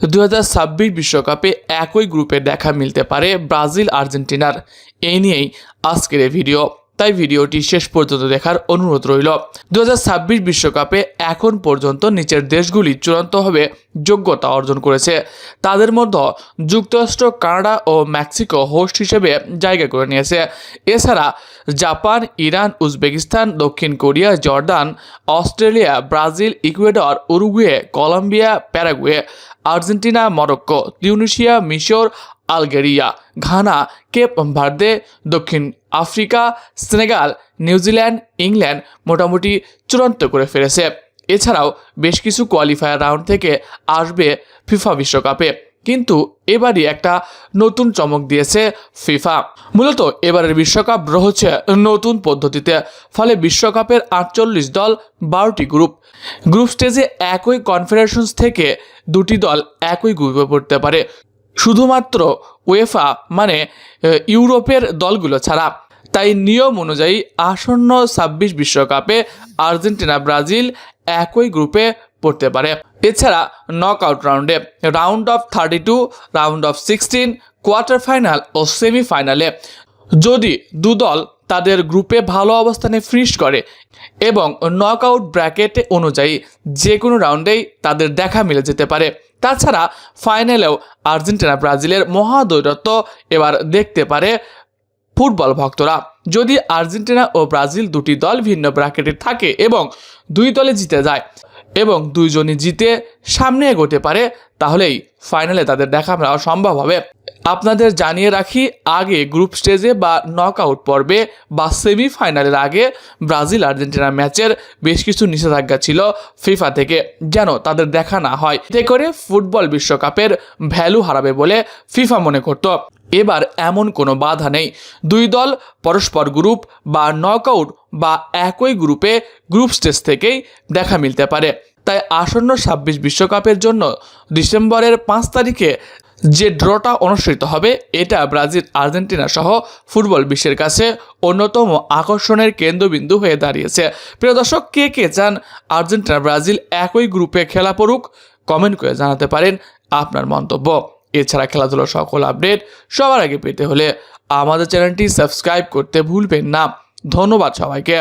দু হাজার বিশ্বকাপে একই গ্রুপে দেখা মিলতে পারে ব্রাজিল আর্জেন্টিনার। এই নিয়েই আজকের ভিডিও। তাই ভিডিওটি শেষ পর্যন্ত দেখার অনুরোধ রইল। দু বিশ্বকাপে এখন পর্যন্ত নিচের দেশগুলি চূড়ান্তভাবে যোগ্যতা অর্জন করেছে। তাদের মধ্যে যুক্তরাষ্ট্র, কানাডা ও মেক্সিকো হোস্ট হিসেবে জায়গা করে নিয়েছে। এছাড়া জাপান, ইরান, উজবেকিস্তান, দক্ষিণ Korea, Jordan, Australia, Brazil, Ecuador, Uruguay, Colombia, Paraguay, Argentina, Morocco Tunisia মিশর আলগেরিয়া, ঘানা, কেপ ভার্দে, দক্ষিণ Africa, Senegal New Zealand England মোটামুটি চূড়ান্ত করে ফেলেছে। এছাড়াও বেশ কিছু কোয়ালিফায়ার রাউন্ড থেকে আসবে ফিফা বিশ্বকাপে। কিন্তু এবারই একটা নতুন চমক দিয়েছে ফিফা। মূলত এবারের বিশ্বকাপ রয়েছে নতুন পদ্ধতিতে, ফলে বিশ্বকাপের আটচল্লিশ দল বারোটি গ্রুপ। গ্রুপ স্টেজে একই কনফারেন্স থেকে দুটি দল একই গ্রুপে পড়তে পারে। শুধুমাত্র ওয়েফা মানে ইউরোপের দলগুলো ছাড়া। তাই নিয়ম অনুযায়ী আসন্ন ছাব্বিশ বিশ্বকাপে আর্জেন্টিনা, ব্রাজিল একই গ্রুপে পড়তে পারে। এছাড়া নক আউট রাউন্ডে round of thirty two round of sixteen quarter final ও সেমিফাইনালে যদি দু দল তাদের গ্রুপে ভালো অবস্থানে ফিনিশ করে এবং নক আউট ব্র্যাকেট অনুযায়ী যে কোনো রাউন্ডেই তাদের দেখা মিলে যেতে পারে। তাছাড়া ফাইনালেও আর্জেন্টিনা ব্রাজিলের মহাদৈরত্ব এবার দেখতে পারে ফুটবল ভক্তরা। যদি আর্জেন্টিনা ও ব্রাজিল দুটি দল ভিন্ন ব্র্যাকেটে থাকে এবং দুই দলে জিতে যায় এবং দুইজনই জিতে সামনে এগোতে পারে, তাহলেই ফাইনালে তাদের দেখা সম্ভব হবে। আপনাদের জানিয়ে রাখি, আগে গ্রুপ স্টেজে বা নক আউট পর্বে বা সেমিফাইনালের আগে ব্রাজিল আর্জেন্টিনা ম্যাচের বেশ কিছু নিষেধাজ্ঞা ছিল ফিফা থেকে, যেন তাদের দেখা না হয়। এতে করে ফুটবল বিশ্বকাপের ভ্যালু হারাবে বলে ফিফা মনে করত। এবার এমন কোনো বাধা নেই। দুই দল পরস্পর গ্রুপ বা নকআউট বা একই গ্রুপে গ্রুপ স্টেজ থেকেই দেখা মিলতে পারে। তাই আসন্ন ছাব্বিশ বিশ্বকাপের জন্য ডিসেম্বরের পাঁচ তারিখে যে ড্রটা অনুষ্ঠিত হবে, এটা ব্রাজিল, আর্জেন্টিনা সহ ফুটবল বিশ্বের কাছে অন্যতম আকর্ষণের কেন্দ্রবিন্দু হয়ে দাঁড়িয়েছে। প্রিয় দর্শক, কে কে চান আর্জেন্টিনা, ব্রাজিল একই গ্রুপে খেলা পড়ুক কমেন্ট করে জানাতে পারেন আপনার মন্তব্য। এছাড়া খেলাধুলার সকল আপডেট সবার আগে পেতে হলে আমাদের চ্যানেলটি সাবস্ক্রাইব করতে ভুলবেন না। ধন্যবাদ সবাইকে।